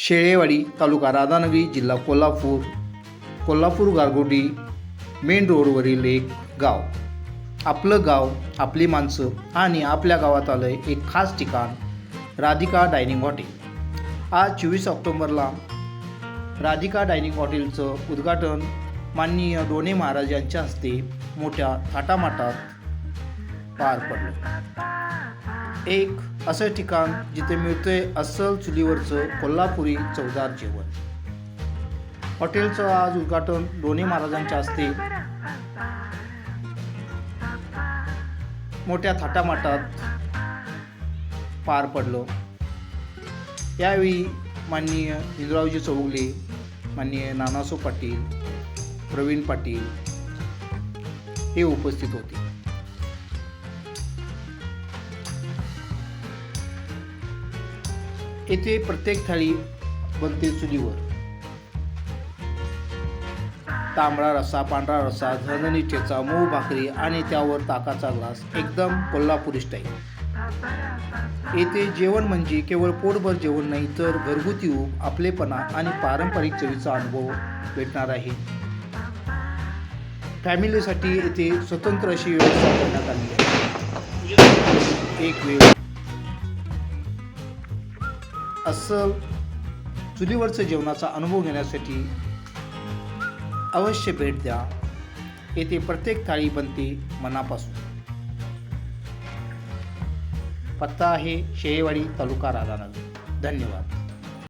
शेळेवाडी तालुका राधानगरी जिल्हा कोल्हापूर कोल्हापूर गारगोटी मेन रोडवरील एक गाव. आपलं गाव आपली माणसं आणि आपल्या गावात आलं एक खास ठिकाण राधिका डायनिंग हॉटेल. आज चोवीस ऑक्टोबरला राधिका डायनिंग हॉटेलचं उद्घाटन माननीय डोणे महाराज यांच्या हस्ते मोठ्या थाटामाटात पार पडलं. एक असं ठिकाण जिथे मिळते अस्सल चुलीवरचं कोल्हापुरी चवदार जेवण. हॉटेलचं आज उद्घाटन दोन्ही महाराजांच्या हस्ते. मोठ्या थाटामाटात पार पडलं. यावेळी माननीय इंद्रावजी चौगले माननीय नानासो पाटील प्रवीण पाटील हे उपस्थित होते. येथे प्रत्येक थाळी बनते चुलीवर. तांबडा रस्सा पांढरा रस्सा झणझणी ठेचा मऊ भाकरी आणि त्यावर ताकाचा ग्लास एकदम कोल्हापुरी स्टाईल येथे जेवण म्हणजे केवळ पोटभर जेवण नाही तर घरगुती ऊब आपलेपणा आणि पारंपरिक चवीचा अनुभव भेटणार आहे. फॅमिलीसाठी येथे स्वतंत्र अशी व्यवस्था करण्यात आली आहे. एक वेळ अस्सल चुलीवरचं जेवणाचा अनुभव घेण्यासाठी अवश्य भेट द्या. येथे प्रत्येक थाळी बनते मनापासून. पत्ता आहे शेळेवाडी तालुका राधानगर. धन्यवाद.